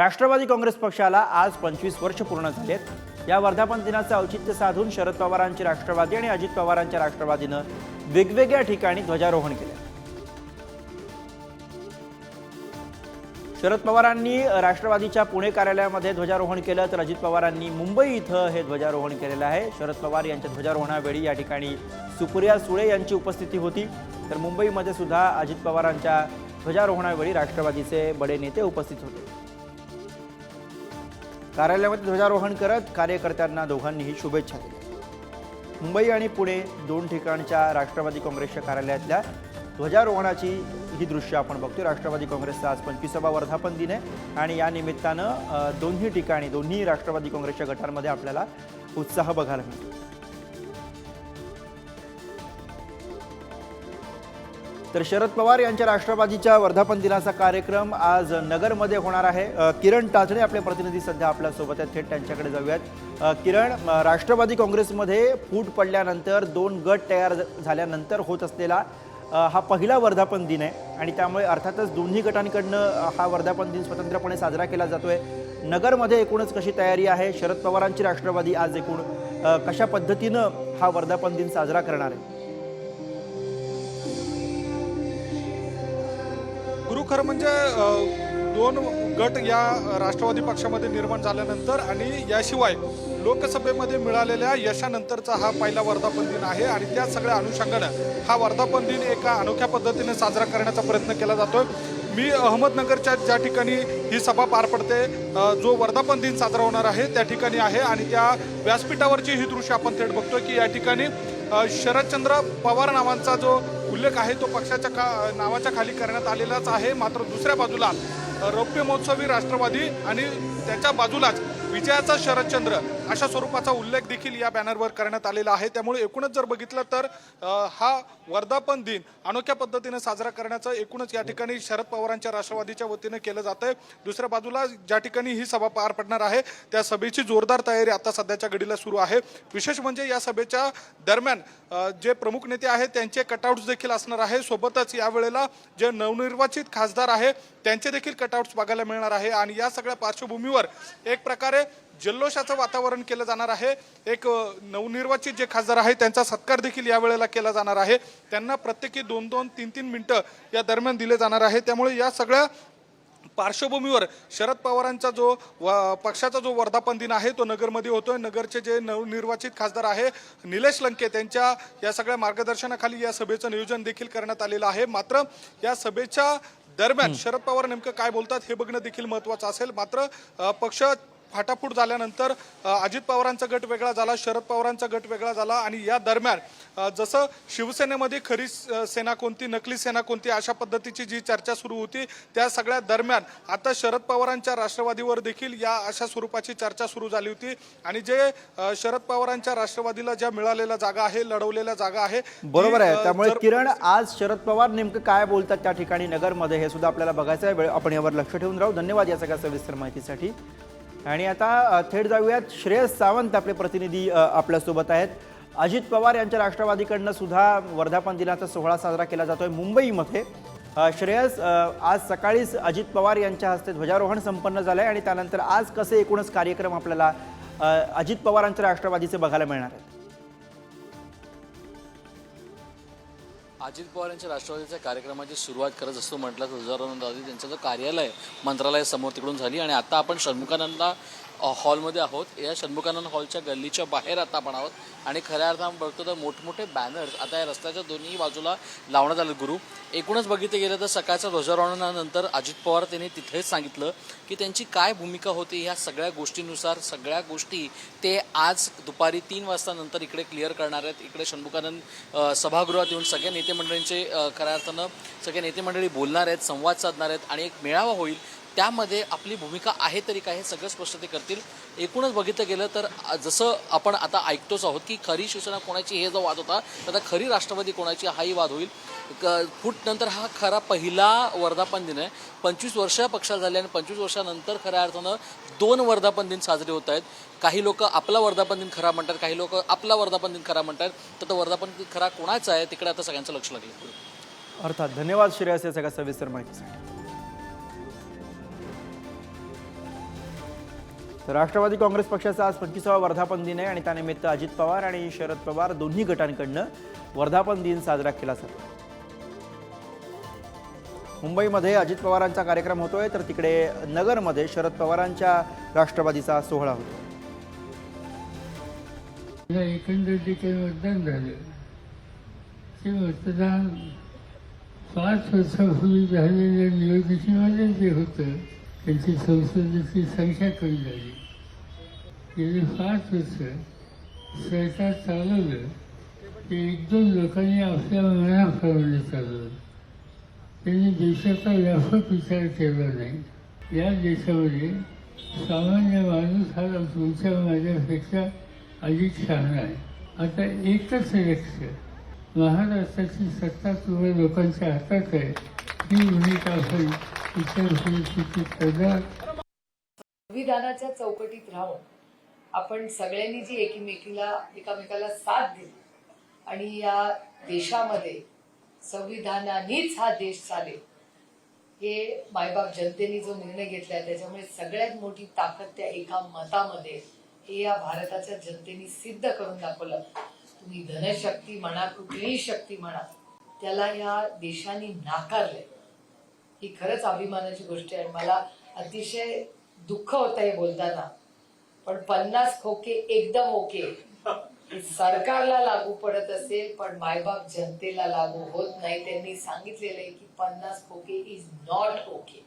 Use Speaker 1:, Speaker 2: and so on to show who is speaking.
Speaker 1: राष्ट्रवादी काँग्रेस पक्षाला आज पंचवीस वर्ष पूर्ण झालेत. या वर्धापन दिनाचं औचित्य साधून शरद पवारांची राष्ट्रवादी आणि अजित पवारांच्या राष्ट्रवादीनं वेगवेगळ्या ठिकाणी ध्वजारोहण केलं. शरद पवारांनी राष्ट्रवादीच्या पुणे कार्यालयामध्ये ध्वजारोहण केलं तर अजित पवारांनी मुंबई इथं हे ध्वजारोहण केलेलं आहे. शरद पवार यांच्या ध्वजारोहणावेळी या ठिकाणी सुप्रिया सुळे यांची उपस्थिती होती. तर मुंबईमध्ये सुद्धा अजित पवारांच्या ध्वजारोहणावेळी राष्ट्रवादीचे बडे नेते उपस्थित होते. कार्यालयामध्ये ध्वजारोहण करत कार्यकर्त्यांना दोघांनीही शुभेच्छा दिल्या. मुंबई आणि पुणे दोन ठिकाणच्या राष्ट्रवादी काँग्रेसच्या कार्यालयातल्या ध्वजारोहणाची ही दृश्य आपण बघतोय. राष्ट्रवादी काँग्रेसचा आज पंचवीसावा वर्धापन दिन आहे आणि या निमित्तानं दोन्ही ठिकाणी दोन्ही राष्ट्रवादी काँग्रेसच्या गटांमध्ये आपल्याला उत्साह बघायला मिळतो. तर शरद पवार यांच्या राष्ट्रवादीच्या वर्धापन दिनाचा कार्यक्रम आज नगरमध्ये होणार आहे. किरण टाचणे आपले प्रतिनिधी सध्या आपल्यासोबत आहेत. थेट त्यांच्याकडे जाऊयात. किरण राष्ट्रवादी काँग्रेसमध्ये फूट पडल्यानंतर दोन गट तयार झाल्यानंतर होत असलेला हा पहिला वर्धापन दिन आहे आणि त्यामुळे अर्थातच दोन्ही गटांकडनं हा वर्धापन दिन स्वतंत्रपणे साजरा केला जातोय. नगरमध्ये एकूणच कशी तयारी आहे? शरद पवारांची राष्ट्रवादी आज एकूण कशा पद्धतीनं हा वर्धापन दिन साजरा करणार आहे?
Speaker 2: गुरु खरं म्हणजे दोन गट या राष्ट्रवादी पक्षामध्ये निर्माण झाल्यानंतर आणि याशिवाय लोकसभेमध्ये मिळालेल्या यशानंतरचा हा पहिला वर्धापन दिन आहे आणि त्या सगळ्या अनुषंगानं हा वर्धापन दिन एका अनोख्या पद्धतीने साजरा करण्याचा प्रयत्न केला जातोय. मी अहमदनगरच्या ज्या ठिकाणी ही सभा पार पडते जो वर्धापन दिन साजरा होणार आहे त्या ठिकाणी आहे आणि त्या व्यासपीठावरची ही दृश्य आपण थेट बघतोय की या ठिकाणी शरदचंद्र पवार नावांचा जो उल्लेख आहे तो पक्षाच्या का नावाच्या खाली करण्यात आलेलाच आहे. मात्र दुसऱ्या बाजूला रौप्य महोत्सवी राष्ट्रवादी आणि त्याच्या बाजूलाच विजयाचा शरदचंद्र अशा स्वरूपाचा उल्लेख देखील या बॅनरवर करण्यात आलेला आहे. त्यामुळे एकूणच जर बघितलं तर हा वर्धापन दिन अनोख्या पद्धतीने साजरा करण्याचं एकूणच या ठिकाणी शरद पवारांच्या राष्ट्रवादीच्या वतीनं केलं जात आहे दुसऱ्या बाजूला ज्या ठिकाणी ही सभा पार पडणार आहे त्या सभेची जोरदार तयारी आता सध्याच्या घडीला सुरू आहे. विशेष म्हणजे या सभेच्या दरम्यान जे प्रमुख नेते आहेत त्यांचे कटआउट्स देखील असणार आहे. सोबतच यावेळेला जे नवनिर्वाचित खासदार आहे त्यांचे देखील कटआउट्स बघायला मिळणार आहे. आणि या सगळ्या पार्श्वभूमीवर एक प्रकारे जल्लोषाचं वातावरण केलं जाणार आहे. एक नवनिर्वाचित जे खासदार आहेत त्यांचा सत्कार देखील यावेळेला केला जाणार आहे. त्यांना प्रत्येकी दोन दोन तीन तीन मिनिटं या दरम्यान दिले जाणार आहे. त्यामुळे या सगळ्या पार्श्वभूमीवर शरद पवारांचा जो व- पक्षाचा जो वर्धापन दिन आहे तो नगरमध्ये होतोय. नगरचे जे नवनिर्वाचित खासदार आहे निलेश लंके त्यांच्या या सगळ्या मार्गदर्शनाखाली या सभेचं नियोजन देखील करण्यात आलेलं आहे. मात्र या सभेच्या दरम्यान शरद पवार नेमकं काय बोलतात हे बघणं देखील महत्वाचं असेल. मात्र पक्ष फाटाफूट झाल्यानंतर अजित पवारांचा गट वेगळा झाला शरद पवारांचा गट वेगळा झाला आणि या दरम्यान जसं शिवसेनेमध्ये खरी सेना कोणती नकली सेना कोणती अशा पद्धतीची जी चर्चा सुरू होती त्या सगळ्या दरम्यान आता शरद पवारांच्या राष्ट्रवादीवर देखील या अशा स्वरूपाची चर्चा सुरू झाली होती. आणि जे शरद पवारांच्या राष्ट्रवादीला ज्या मिळालेल्या जागा आहे लढवलेल्या जागा आहे
Speaker 1: बरोबर आहे. त्यामुळे किरण आज शरद पवार नेमकं काय बोलतात त्या ठिकाणी नगरमध्ये हे सुद्धा आपल्याला बघायचं आहे. वेळ- आपण यावर लक्ष ठेवून राहू. धन्यवाद या सगळ्या सविस्तर माहितीसाठी. आणि आता थेट जाऊयात. श्रेयस सावंत आपले प्रतिनिधी आपल्यासोबत आहेत. अजित पवार यांच्या राष्ट्रवादीकडनं सुद्धा वर्धापन दिनाचा सोहळा साजरा केला जातोय मुंबईमध्ये. श्रेयस आज सकाळीच अजित पवार यांच्या हस्ते ध्वजारोहण संपन्न झालंय आणि त्यानंतर आज कसे एकूणच कार्यक्रम आपल्याला अजित पवारांच्या राष्ट्रवादीचे बघायला मिळणार आहेत?
Speaker 3: अजित पवार यांच्या राष्ट्रवादीच्या कार्यक्रमाची सुरुवात करत असतो म्हटलं तर ध्वजारोहण आधी त्यांचं जो कार्यालय मंत्रालयासमोर तिकडून झाली आणि आता आपण षण्मुखानंदा हॉलमध्ये आहोत. या षण्मुखानंद हॉलच्या गल्लीच्या बाहेर आता आपण आहोत. आणि खऱ्या अर्थानं बघतो तर मोठमोठे बॅनर्स आता या रस्त्याच्या दोन्ही बाजूला लावण्यात आले गुरु. एकूणच बघितलं गेलं तर सकाळच्या ध्वजारोहणानंतर अजित पवार त्यांनी तिथेच सांगितलं की त्यांची काय भूमिका होती ह्या सगळ्या गोष्टीनुसार सगळ्या गोष्टी ते आज दुपारी तीन वाजता नंतर इकडे क्लिअर करणार आहेत. इकडे षण्मुखानंद सभागृहात येऊन सगळ्या नेते मंडळींचे खऱ्या अर्थानं सगळे नेते मंडळी बोलणार आहेत संवाद साधणार आहेत आणि एक मेळावा होईल त्यामध्ये आपली भूमिका आहे तरी काय हे सगळं स्पष्ट ते करतील. एकूणच बघितलं गेलं तर जसं आपण आता ऐकतोच आहोत की खरी शिवसेना कोणाची हे जो वाद होता तर आता खरी राष्ट्रवादी कोणाची हाही वाद होईल. क- फूट नंतर हा खरा पहिला वर्धापन दिन आहे. पंचवीस वर्ष पक्षात झाले आणि पंचवीस वर्षानंतर खऱ्या अर्थानं दोन वर्धापन दिन साजरे होत आहेत. काही लोक आपला वर्धापन दिन खरा म्हणतात काही लोक आपला वर्धापन दिन खरा म्हणतात. तर तो वर्धापन दिन खरा कोणाचा आहे तिकडे आता सगळ्यांचं लक्ष लागलं.
Speaker 1: अर्थात धन्यवाद श्रेयस या सगळ्या सविस्तर माहितीसाठी. तर राष्ट्रवादी काँग्रेस पक्षाचा आज पंचवीसावा वर्धापन दिन आहे आणि त्यानिमित्त अजित पवार आणि शरद पवार दोन्ही गटांकडनं वर्धापन दिन साजरा केला जातो. मुंबईमध्ये अजित पवारांचा कार्यक्रम होतोय तर तिकडे नगरमध्ये शरद पवारांच्या राष्ट्रवादीचा सोहळा होतो.
Speaker 4: मला एकंदर जे काही मतदान झाले. ते मतदान पाच वर्षापूर्वी झालेल्या निवडणुकीमध्ये जे होतं त्यांची संसदेची संख्या कमी झाली. गेली पाच वर्ष सरकार चालवलं ते एक दोन लोकांनी आपल्या मनाप्रमाणे चालवलं त्यांनी देशाचा व्यापक विचार केला नाही. या देशामध्ये सामान्य माणूस हा तुमच्या माझ्यापेक्षा अधिक शहाणा आहे. आता एकच लक्ष महाराष्ट्राची सत्ता तुम्हाला लोकांच्या हातात आहे ही भूमिका
Speaker 5: संविधानाच्या चौकटीत राहून आपण सगळ्यांनी जी एकमेकीला एकामेकाला साथ दिली आणि या देशामध्ये संविधानानेच हा देश चालेल हे मायबाप जनतेने जो निर्णय घेतला त्याच्यामुळे सगळ्यात मोठी ताकद त्या एका मतामध्ये हे या भारताच्या जनतेने सिद्ध करून दाखवलं. तुम्ही धनशक्ती म्हणा कुठलीही शक्ती म्हणा त्याला या देशाने नाकारलंय. ही खरंच अभिमानाची गोष्ट आहे. मला अतिशय दुःख होतं हे बोलताना. पण पन्नास खोके एकदम ओके. सरकारला लागू पडत असेल पण मायबाप जनतेला लागू होत नाही. त्यांनी सांगितलेलं आहे की पन्नास खोके इज नॉट ओके